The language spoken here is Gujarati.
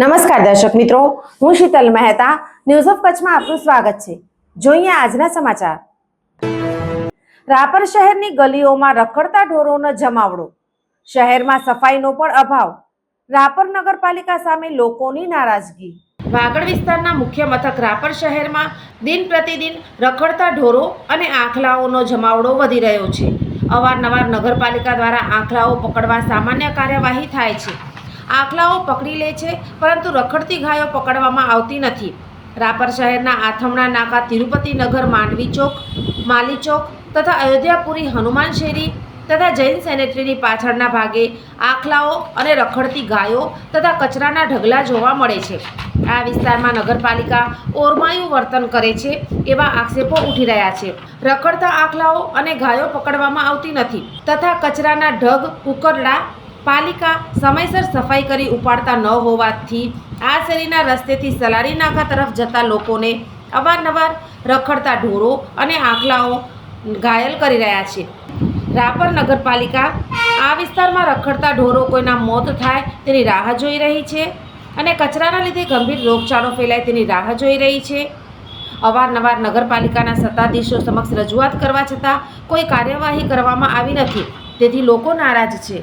નમસ્કાર દર્શક મિત્રો, હું શીતલ મહેતા ન્યૂઝ ઓફ કચ્છમાં આપનું સ્વાગત છે. જોઈએ આજના સમાચાર. રાપર શહેરની ગલીઓમાં રખડતા ઢોરોનો જમાવડો. શહેરમાં સફાઈનો પણ અભાવ. રાપર નગરપાલિકા સામે લોકોની નારાજગી. વાગડ વિસ્તારના મુખ્ય મથક રાપર શહેરમાં દિન પ્રતિદિન રખડતા ઢોરો અને આંખલાઓનો જમાવડો વધી રહ્યો છે. અવારનવાર નગરપાલિકા દ્વારા આંખલાઓ પકડવા સામાન્ય કાર્યવાહી થાય છે. આંખલાઓ પકડી લે છે, પરંતુ રખડતી ગાયો પકડવામાં આવતી નથી. રાપર શહેરના આથમણા નાકા તિરુપતિ નગર માંડવી ચોક, માલી ચોક તથા અયોધ્યાપુરી હનુમાન શેરી તથા જૈન સેનેટરીની પાછળના ભાગે આખલાઓ અને રખડતી ગાયો તથા કચરાના ઢગલા જોવા મળે છે. આ વિસ્તારમાં નગરપાલિકા ઓરમાયું વર્તન કરે છે એવા આક્ષેપો ઉઠી રહ્યા છે. રખડતા આંખલાઓ અને ગાયો પકડવામાં આવતી નથી તથા કચરાના ઢગ ઉકરડા પાલિકા સમયસર સફાઈ કરી ઉપાડતા ન હોવાથી આ શેરીના રસ્તેથી સલારી નાકા તરફ જતા લોકોને અવારનવાર રખડતા ઢોરો અને આંકલાઓ ઘાયલ કરી રહ્યા છે. રાપર નગરપાલિકા આ વિસ્તારમાં રખડતા ઢોરો કોઈના મોત થાય તેની રાહ જોઈ રહી છે અને કચરાના લીધે ગંભીર રોગચાળો ફેલાય તેની રાહ જોઈ રહી છે. અવારનવાર નગરપાલિકાના સત્તાધીશો સમક્ષ રજૂઆત કરવા છતાં કોઈ કાર્યવાહી કરવામાં આવી નથી. તેથી લોકો નારાજ છે.